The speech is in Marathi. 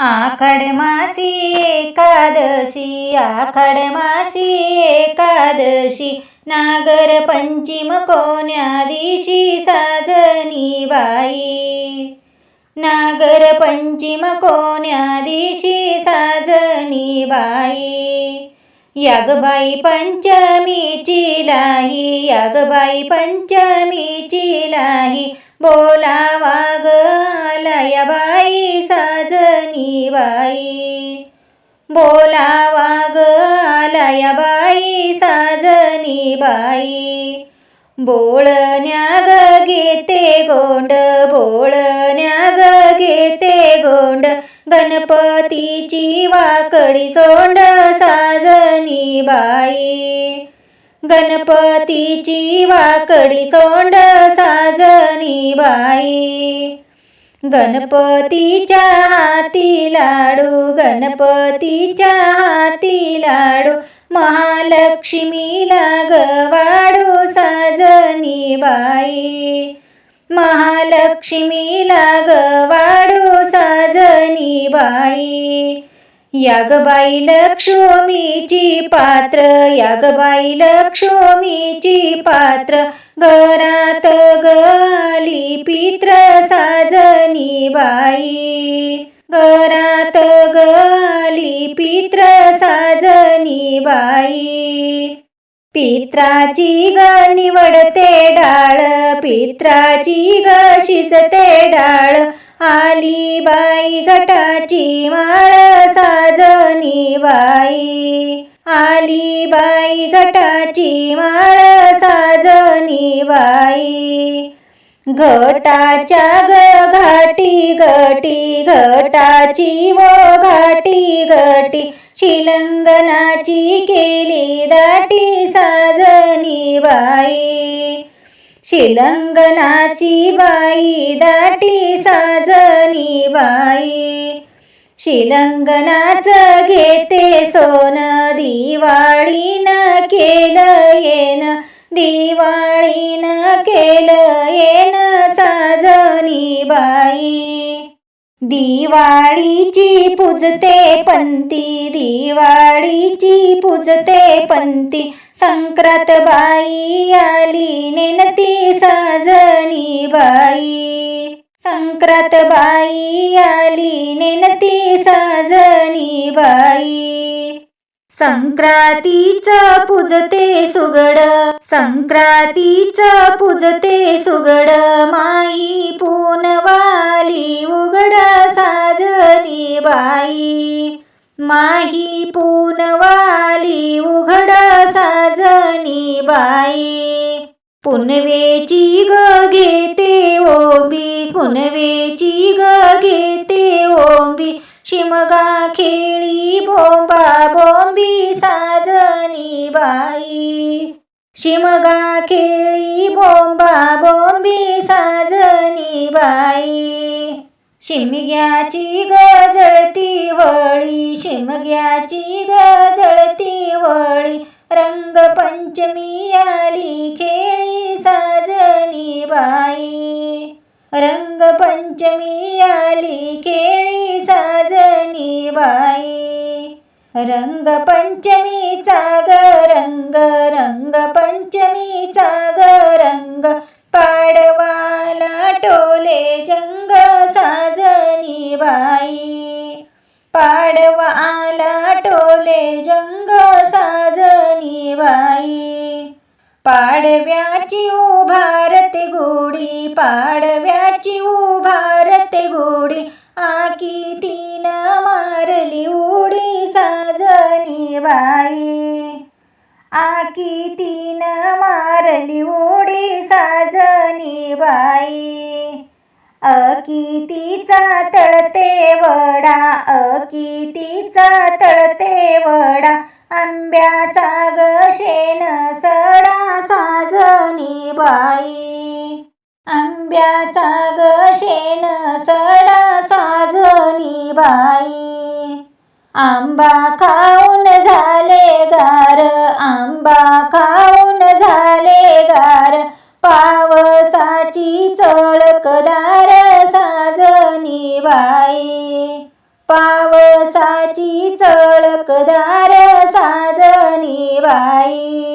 आखड मासी एकादशी आखड मासी एकादशी नागर पंचिम कोण्या दिशी साजनी बाई. नागर पंचिम कोण्या दिशी साजनी बाई. यागबाई पंचमीची लाही यागबाई पंचमीची लाही बोलावा बाई साजनी बाई. बोळण्या ग घेते गोंड बोळण्या ग घेते गोंड. गणपतीची वाकडी सोंड साजनी बाई. गणपतीची वाकडी सोंड साजनी बाई. गणपतीच्या हाती लाडू गणपतीच्या हाती लाडू. महालक्ष्मीला गवाडू साजनी बाई महालक्ष्मीला गवाडू साजनी बाई यागबाई लक्ष्मीची पात्र यागबाई लक्ष्मीची पात्र घरात गाली पित्र साजनी बाई घरात गाली पित्र साजनी बाई. पित्राची ग निवडते डाळ पित्राची ग शिजते डाळ. आली बाई घटाची माळ साजनी बाई. आली बाई घटाची माळ साजनी बाई. घटाच्या ग घाटी घटी घटाची व घाटी घटी. शिलंगनाची केली दाटी साजनी बाई. शिलंगनाची बाई दाटी साजनी बाई. शिलंगनाच घेते सोन दिवाळीनं केलं येन दिवाळीनं केलं ये बाई. दिवाळीची पूजते पंती दिवाळीची पूजते पंती. संक्रात बाई आली नेनती साजनी बाई. संक्रात बाई आली नेनती साजनी बाई. संक्रातीच पूजते सुगड. संक्रातीच पूजते सुगड. माई पूनवाली उघड साजरी बाई. माही पूनवाली उघड साजनी बाई. पुनवेची ग घेते ओबी. पुनवेची ग घेते ओबी. शिमगा खेळी बोंबा बोंबी साजनी बाई. शिमगा खेळी बोंबा बोंबी साजनी बाई. शिमग्याची गजळती वळी शिमग्याची गजळती वळी. रंगपंचमी आली खेळी साजनी बाई. रंगपंचमी आली खेळी बाई. रंगपंचमीचा ग रंग रंगपंचमीचा ग रंग. पाडवाला टोले जंग साजनी बाई. पाडवाला टोले जंग साजनी बाई. पाडव्याची उभारते गोडी पाडव्याची उभारते गोडी. आकी ती साजनी बाई. आकी तीन मारली उडी साजनी बाई. अकितीचा तळते वडा अकितीचा तळते वडा. आंब्याचा ग शेण सडा साजनी बाई. आंब्याचा ग शेण सडा साजनी बाई. आंबा खाऊन झाले गार आंबा खाऊन झाले गार. पावसाची चळकदार साजनी बाई. पावसाची चळकदार साजनी बाई.